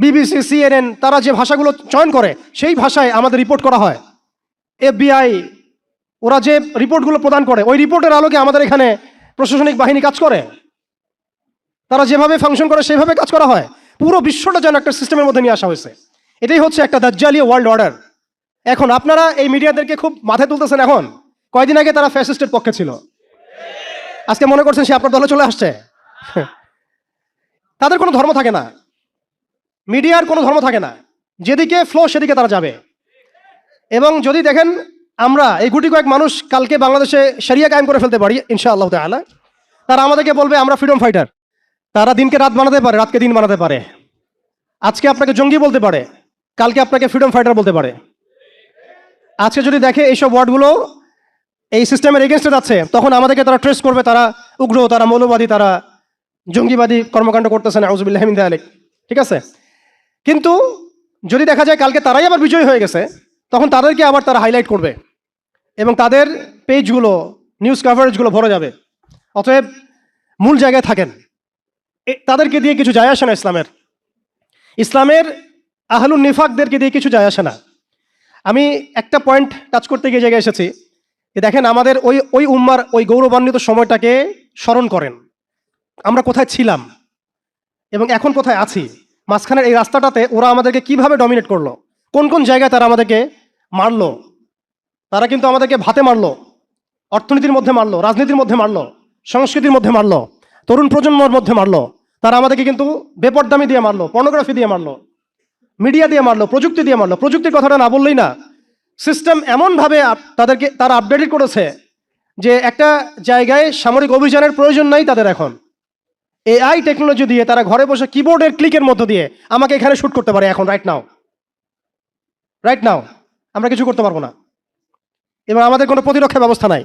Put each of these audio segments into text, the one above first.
BBC, CNN, তারা যে ভাষাগুলো চয়ন করে, সেই ভাষায় আমাদের রিপোর্ট করা হয়। এফবিআই, ওরা যে রিপোর্টগুলো প্রদান করে, ওই রিপোর্টের আলোকে আমাদের এখানে প্রশাসনিক বাহিনী কাজ করে। তারা যেভাবে ফাংশন করে, সেভাবে কাজ করা হয়। পুরো বিশ্বটা যেন একটা সিস্টেমের মধ্যে নিয়ে আসা হয়েছে। এটাই হচ্ছে একটা দাজ্জালীয় ওয়ার্ল্ড অর্ডার এখন আপনারা এই মিডিয়াদেরকে খুব মাথায় তুলতেছেন এখন। কয়দিন আগে তারা ফ্যাসিস্টের পক্ষে ছিল। আজকে মনে করছেন সে আপনার দলে চলে আসছে। তাদের কোনো ধর্ম থাকে না। মিডিয়ার কোনো ধর্ম থাকে না। যেদিকে ফ্লো সেদিকে তারা যাবে। এবং যদি দেখেন, আমরা এই গুটি কয়েক মানুষ কালকে বাংলাদেশে সেরিয়া কায়েম করে ফেলতে পারি, ইনশাআল্লাহ তাআলা। তারা আমাদেরকে বলবে, আমরা ফ্রিডম ফাইটার তারা দিনকে রাত বানাতে পারে, রাতকে দিন বানাতে পারে। আজকে আপনাকে জঙ্গি বলতে পারে, কালকে আপনাকে ফ্রিডম ফাইটার বলতে পারে। আজকে যদি দেখে এইসব ওয়ার্ডগুলো এই সিস্টেমের এগেনস্টে যাচ্ছে, তখন আমাদেরকে তারা ট্রেস করবে, তারা উগ্র, তারা মৌলবাদী, তারা জঙ্গিবাদী কর্মকাণ্ড করতেছেন আউজুবিল্লাহ মিন আলিক ঠিক আছে? কিন্তু যদি দেখা যায় কালকে তারাই আবার বিজয়ী হয়ে গেছে, তখন তাদেরকে আবার তারা হাইলাইট করবে এবং তাদের পেজগুলো নিউজ কাভারেজগুলো ভরে যাবে। অতএব মূল জায়গায় থাকেন। তাদেরকে দিয়ে কিছু যায় আসে না ইসলামের। ইসলামের আহলুন নিফাকদেরকে দিয়ে কিছু যায় আসে না। আমি একটা পয়েন্ট টাচ করতে গিয়ে জায়গায় এসেছি যে দেখেন আমাদের ওই ওই উম্মার ওই গৌরবান্বিত সময়টাকে স্মরণ করেন। আমরা কোথায় ছিলাম এবং এখন কোথায় আছি? মাঝখানের এই রাস্তাটাতে ওরা আমাদেরকে কীভাবে ডমিনেট করল? কোন কোন জায়গায় তারা আমাদেরকে মারলো? তারা কিন্তু আমাদেরকে ভাতে মারলো, অর্থনীতির মধ্যে মারলো, রাজনীতির মধ্যে মারলো, সংস্কৃতির মধ্যে মারলো, তরুণ প্রজন্মর মধ্যে মারলো, তারা আমাদেরকে কিন্তু বেপরদামি দিয়ে মারলো পর্নোগ্রাফি দিয়ে মারলো মিডিয়া দিয়ে মারলো, প্রযুক্তি দিয়ে মারলো। প্রযুক্তির কথাটা না বললেই না। সিস্টেম এমনভাবে তাদেরকে তারা আপডেটেড করেছে যে একটা জায়গায় সামরিক অভিযানের প্রয়োজন নাই তাদের এখন। এআই টেকনোলজি দিয়ে তারা ঘরে বসে কিবোর্ডের ক্লিকের মধ্য দিয়ে আমাকে এখানে শ্যুট করতে পারে এখন রাইট নাও রাইট নাও আমরা কিছু করতে পারব না। এবং আমাদের কোনো প্রতিরক্ষা ব্যবস্থা নাই।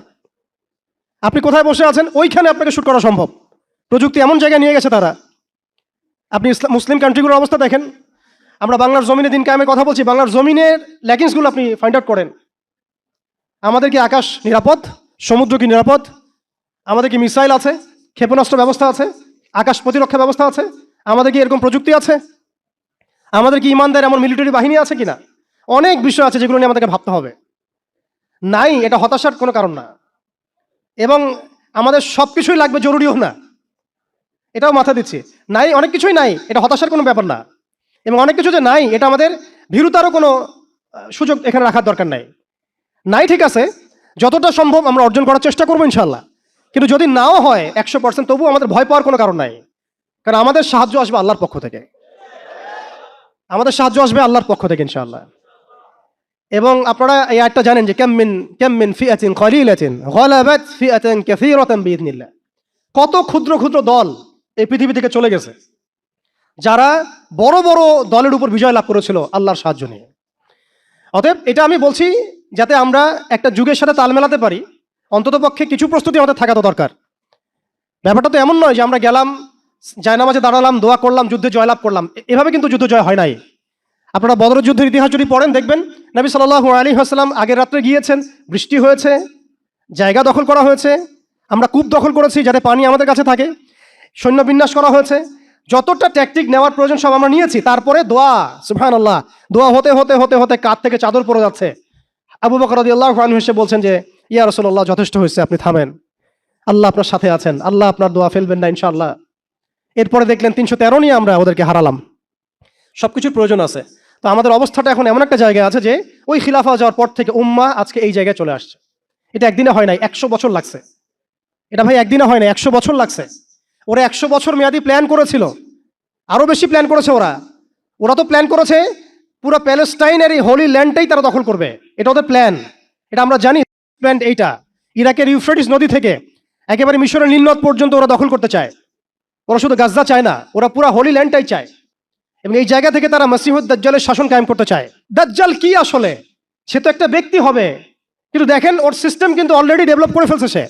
আপনি কোথায় বসে আছেন? ওইখানে আপনাকে শ্যুট করা সম্ভব। প্রযুক্তি এমন জায়গায় নিয়ে গেছে তারা। আপনি মুসলিম কান্ট্রিগুলোর অবস্থা দেখেন। আমরা বাংলার জমিনে দিন কায়েমে কথা বলছি, বাংলার জমিনের ল্যাকিংসগুলো আপনি ফাইন্ড আউট করেন। আমাদের কি আকাশ নিরাপদ? সমুদ্র কি নিরাপদ? আমাদের কি মিসাইল আছে? ক্ষেপণাস্ত্র ব্যবস্থা আছে? আকাশ প্রতিরক্ষা ব্যবস্থা আছে? আমাদের কি এরকম প্রযুক্তি আছে? আমাদের কি ইমানদার এমন মিলিটারি বাহিনী আছে কিনা? অনেক বিষয় আছে যেগুলো নিয়ে আমাদেরকে ভাবতে হবে। নাই, এটা হতাশার কোনো কারণ না। এবং আমাদের সব কিছুই লাগবে জরুরিও না। এটাও মাথা দিচ্ছি। নাই, অনেক কিছুই নাই, এটা হতাশার কোনো ব্যাপার না। এবং অনেক কিছু যে নাই, এটা আমাদের ভীরুতারও কোনো সুযোগ এখানে রাখার দরকার নাই। নাই ঠিক আছে, যতটা সম্ভব আমরা অর্জন করার চেষ্টা করব ইনশাল্লাহ কিন্তু যদি নাও হয় একশো পার্সেন্ট তবুও আমাদের ভয় পাওয়ার কোনো কারণ নাই। কারণ আমাদের সাহায্য আসবে আল্লাহর পক্ষ থেকে। আমাদের সাহায্য আসবে আল্লাহর পক্ষ থেকে, ইনশাআল্লাহ। এবং আপনারা এই আয়টা জানেন যে কেমমিন কেমমিন ফিয়াতিন কলিলাতিন গলাবাত ফিয়াতিন কাসীরাতান বিইذنিল্লাহ কত ক্ষুদ্র ক্ষুদ্র দল এই পৃথিবী থেকে চলে গেছে, যারা বড় বড় দলের উপর বিজয় লাভ করেছিল আল্লাহর সাহায্য নিয়ে। অতএব এটা আমি বলছি যাতে আমরা একটা যুগের সাথে তাল মেলাতে পারি। অন্ততপক্ষে কিছু প্রস্তুতি আমাদের থাকা তো দরকার। ব্যাপারটা তো এমন নয় যে আমরা গেলাম, জায়নামাজে দাঁড়ালাম, দোয়া করলাম, যুদ্ধে জয়লাভ করলাম। এভাবে কিন্তু যুদ্ধ জয় হয় নাই। আপনারা বদর যুদ্ধের ইতিহাস যদি পড়েন, দেখবেন নবী সাল্লাল্লাহু আলী হাসলাম আগের রাত্রে গিয়েছেন, বৃষ্টি হয়েছে, জায়গা দখল করা হয়েছে, আমরা কূপ দখল করেছি যাতে পানি আমাদের কাছে থাকে, সৈন্য বিন্যাস করা হয়েছে, যতটা ট্যাকটিক নেওয়ার প্রয়োজন সব আমরা নিয়েছি, তারপরে দোয়া সুফান আল্লাহ দোয়া হতে হতে হতে হতে কাত থেকে চাদর পড়ে যাচ্ছে। আবু বকর আল্লাহ এসে বলছেন যে ইয়া রসল্লাহ যথেষ্ট হয়েছে, আপনি থামেন। আল্লাহ আপনার সাথে আছেন। আল্লাহ আপনার দোয়া ফেলবেন না, ইনশাআল্লাহ। এরপরে দেখলেন তিনশো তেরো নিয়ে আমরা ওদেরকে হারালাম। সব কিছুর প্রয়োজন আছে। তো আমাদের অবস্থাটা এখন এমন একটা জায়গায় আছে যে, ওই খিলাফা যাওয়ার পর থেকে উম্মা আজকে এই জায়গায় চলে আসছে। এটা একদিনে হয় নাই, একশো বছর লাগছে। এটা ভাই একদিনে হয় না একশো বছর লাগছে। ওরা একশো বছর মেয়াদি প্ল্যান করেছিল। আরও বেশি প্ল্যান করেছে ওরা। ওরা তো প্ল্যান করেছে, পুরো প্যালেস্টাইনের এই হোলি ল্যান্ডটাই তারা দখল করবে। এটা ওদের প্ল্যান। এটা আমরা জানি। প্ল্যান এইটা। ইরাকের ইউফ্রেটিস নদী থেকে একেবারে মিশরের নীলনদ পর্যন্ত ওরা দখল করতে চায়। ওরা শুধু গাজা চায় না, ওরা পুরো হোলি ল্যান্ডটাই চায়। এবং এই জায়গা থেকে তারা মাসিহুদ দাজ্জালের শাসন কায়েম করতে চায়। দাজ্জাল কি আসলে? সে তো একটা ব্যক্তি হবে। কিন্তু দেখেন, ওর সিস্টেম কিন্তু অলরেডি ডেভেলপ করে ফেলছে সে।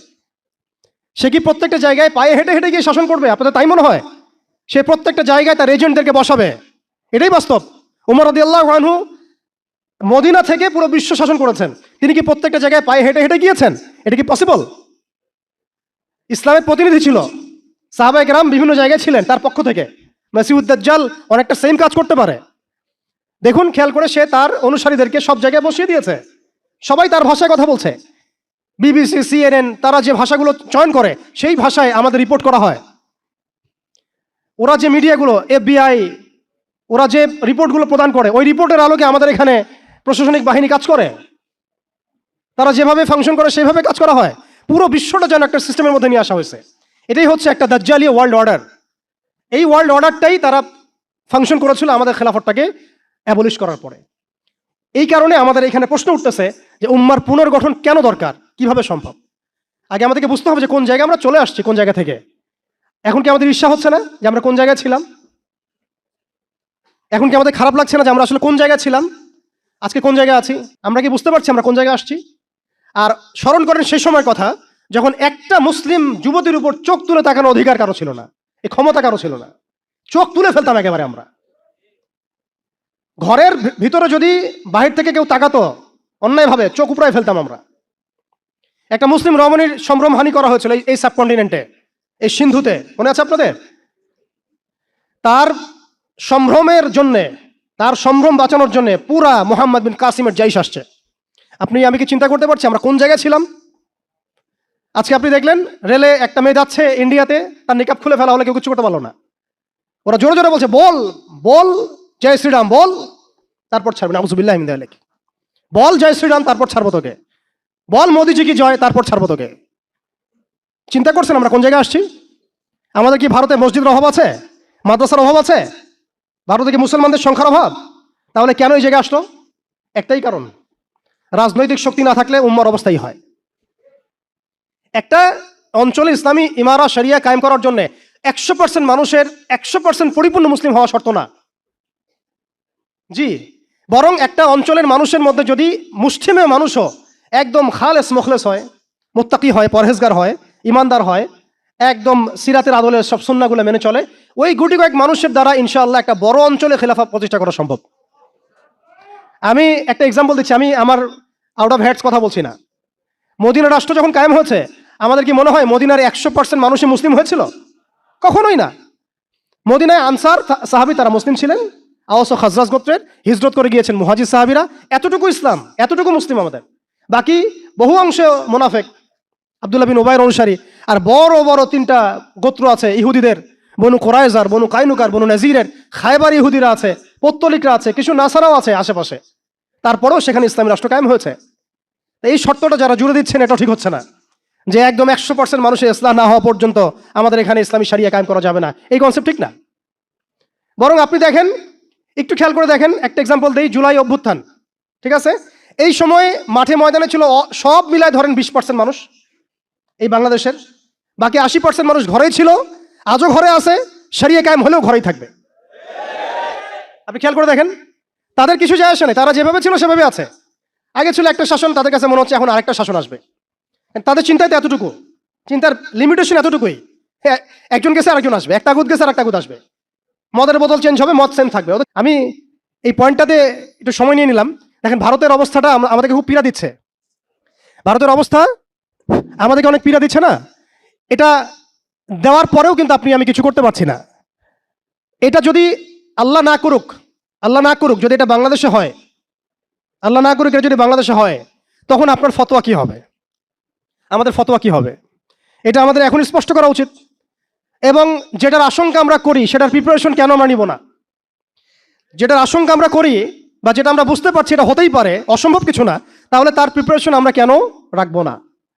সে কি প্রত্যেকটা জায়গায় পায়ে হেঁটে হেঁটে গিয়ে শাসন করবে? আপনাদের তাই মনে হয়? সে প্রত্যেকটা জায়গায় তার এজেন্টদেরকে বসাবে। এটাই বাস্তব। উমর রদি আল্লাহ মদিনা থেকে পুরো বিশ্ব শাসন করেছেন। তিনি কি প্রত্যেকটা জায়গায় পায়ে হেঁটে হেঁটে গিয়েছেন? এটা কি পসিবল ইসলামের প্রতিনিধি ছিল। সাহাবাই রাম বিভিন্ন জায়গায় ছিলেন তার পক্ষ থেকে। মাসিউদ্দাজ্জাল অনেকটা সেম কাজ করতে পারে। দেখুন, খেয়াল করে সে তার অনুসারীদেরকে সব জায়গায় বসিয়ে দিয়েছে। সবাই তার ভাষায় কথা বলছে। বিবিসি, সিএনএন, তারা যে ভাষাগুলো চয়ন করে, সেই ভাষায় আমাদের রিপোর্ট করা হয়। ওরা যে মিডিয়াগুলো, এফবিআই, ওরা যে রিপোর্টগুলো প্রদান করে, ওই রিপোর্টের আলোকে আমাদের এখানে প্রশাসনিক বাহিনী কাজ করে। তারা যেভাবে ফাংশন করে, সেভাবে কাজ করা হয়। পুরো বিশ্বটা যেন একটা সিস্টেমের মধ্যে নিয়ে আসা হয়েছে। এটাই হচ্ছে একটা দাজ্জালীয় ওয়ার্ল্ড অর্ডার এই ওয়ার্ল্ড অর্ডারটাই তারা ফাংশন করেছিল আমাদের খেলাফতটাকে অ্যাবলিশ করার পরে। এই কারণে আমাদের এখানে প্রশ্ন উঠতেছে যে উম্মার পুনর্গঠন কেন দরকার? কীভাবে সম্ভব? আগে আমাদেরকে বুঝতে হবে যে কোন জায়গায় আমরা চলে আসছি, কোন জায়গা থেকে। এখন কি আমাদের ঈর্ষা হচ্ছে না যে আমরা কোন জায়গায় ছিলাম? এখন কি আমাদের খারাপ লাগছে না যে আমরা আসলে কোন জায়গায় ছিলাম? আজকে কোন জায়গায় আছি? আমরা কি বুঝতে পারছি আমরা কোন জায়গায় আসছি? আর স্মরণ করেন সেই সময় কথা, যখন একটা মুসলিম যুবতীর উপর চোখ তুলে তাকানোর অধিকার কারও ছিল না এই ক্ষমতা কারও ছিল না। চোখ তুলে ফেলতাম একেবারে আমরা। ঘরের ভিতরে যদি বাহির থেকে কেউ তাকাতো, অন্যায়ভাবে চোখ উপড়ায় ফেলতাম আমরা। একটা মুসলিম রমণীর সম্ভ্রমহানি করা হয়েছিল এই সাবকন্টিনেন্টে, এই সিন্ধুতে। মনে আছে আপনাদের? তার সম্ভ্রমের জন্যে, তার সম্ভ্রম বাঁচানোর জন্য পুরা মোহাম্মদ বিন কাসিমের জাইশ আসছে। আপনি, আমি কি চিন্তা করতে পারছি? আমরা কোন জায়গায় ছিলাম? আজকে আপনি দেখলেন, রেলে একটা মেয়ে যাচ্ছে ইন্ডিয়াতে, তার নিকাপ খুলে ফেলা হলে, কেউ কিছু করতে পারল না। ওরা জোরে জোরে বলছে, বল বল, জয় শ্রীরাম, বল। তারপর ছাড়বে না আবুজুবিল্লাহ আহমদ বল, জয় শ্রীরাম, তারপর ছাড়বো তোকে। বল, মোদিজি কি জয়, তারপর ছাড়বো তোকে। চিন্তা করছেন, আমরা কোন জায়গায় আসছি? আমাদের কি ভারতে মসজিদের অভাব আছে? মাদ্রাসার অভাব আছে? ভারতে কি মুসলমানদের সংখ্যার অভাব? তাহলে কেন এই জায়গায় আসলো? একটাই কারণ। রাজনৈতিক শক্তি না থাকলে উম্মার অবস্থাই হয়। একটা অঞ্চলে ইসলামী ইমারা, শরিয়া কায়েম করার জন্য একশো পার্সেন্ট মানুষের একশো পার্সেন্ট পরিপূর্ণ মুসলিম হওয়া শর্ত না। জি, বরং একটা অঞ্চলের মানুষের মধ্যে যদি মুসলিমে মানুষও একদম খালেস মুখলেস হয়, মুত্তাকি হয়, পরহেজগার হয়, ইমানদার হয়, একদম সিরাতের আদলের সব সুন্নাগুলো মেনে চলে, ওই গুটি কয়েক মানুষের দ্বারা ইনশাআল্লাহ একটা বড় অঞ্চলে খেলাফা প্রতিষ্ঠা করা সম্ভব। আমি একটা এক্সাম্পল দিচ্ছি। আমি আমার আউট অফ হেডস কথা বলছি না। মদিনা রাষ্ট্র যখন কায়েম হয়েছে, আমাদের কি মনে হয় মদিনার একশো পার্সেন্ট মানুষই মুসলিম হয়েছিল? কখনোই না। মদিনায় আনসার সাহাবি তারা মুসলিম ছিলেন। আওস ও খাজরাজ গোত্রের হিজরত করে গিয়েছেন মুহাজির সাহাবিরা। এতটুকু ইসলাম, এতটুকু মুসলিম আমাদের। বাকি বহু অংশে মোনাফেক, আবদুল্লাহ বিন ওবায়ের অনুসারী, আর বড় বড় তিনটা গোত্র আছে ইহুদিদের। বনু কোরাইজার, বনু কাইনুকার, বনু নাজিরের, খায়বার ইহুদিরা আছে, পত্তলিকরা আছে, কিছু নাসারাও আছে আশেপাশে। তারপরেও সেখানে ইসলামী রাষ্ট্র কায়েম হয়েছে। এই শর্তটা যারা জুড়ে দিচ্ছেন, এটা ঠিক হচ্ছে না। যে একদম একশো পার্সেন্ট মানুষের ইসলাম না হওয়া পর্যন্ত আমাদের এখানে ইসলামী সারিয়া কায়েম করা যাবে না। এই কনসেপ্ট ঠিক না। বরং আপনি দেখেন, একটু খেয়াল করে দেখেন, একটা এক্সাম্পল দেই, জুলাই অভ্যুত্থান। ঠিক আছে? এই সময় মাঠে ময়দানে ছিল সব মিলায় ধরেন বিশ পার্সেন্ট মানুষ এই বাংলাদেশের। বাকি আশি পার্সেন্ট মানুষ ঘরেই ছিল। আজও ঘরে আছে সারিয়া কায়েম হলেও ঘরেই থাকবে। আপনি খেয়াল করে দেখেন তাদের কিছু যায় আসে না তারা যেভাবে ছিল সেভাবে আছে। আগে ছিল একটা শাসন তাদের কাছে মনে হচ্ছে এখন আরেকটা শাসন আসবে। তাদের চিন্তায় তো এতটুকু। চিন্তার লিমিটেশন এতটুকুই। হ্যাঁ, একজন গেছে আরেকজন আসবে। একটা গুদ গেছে আর একটা গুদ আসবে। মদের বোতল চেঞ্জ হবে মদ সেম থাকবে। আমি এই পয়েন্টটাতে একটু সময় নিয়ে নিলাম। দেখেন ভারতের অবস্থাটা আমাদেরকে খুব পীড়া দিচ্ছে। ভারতের অবস্থা আমাদেরকে অনেক পীড়া দিচ্ছে না। এটা দেওয়ার পরেও কিন্তু আপনি আমি কিছু করতে পারছি না। এটা যদি আল্লাহ না করুক আল্লাহ না করুক, যদি এটা বাংলাদেশে হয়, আল্লাহ না করুক, এটা যদি বাংলাদেশে হয়, তখন আপনার ফতোয়া কি হবে? আমাদের ফতোয়া কি হবে? এটা আমাদের এখন স্পষ্ট করা উচিত। এবং যেটার আশঙ্কা আমরা করি, সেটার প্রিপারেশন কেন আমরা নিব না? যেটার আশঙ্কা আমরা করি, বা যেটা আমরা বুঝতে পারছি এটা হতেই পারে, অসম্ভব কিছু না, তাহলে তার প্রিপারেশন আমরা কেন রাখব না?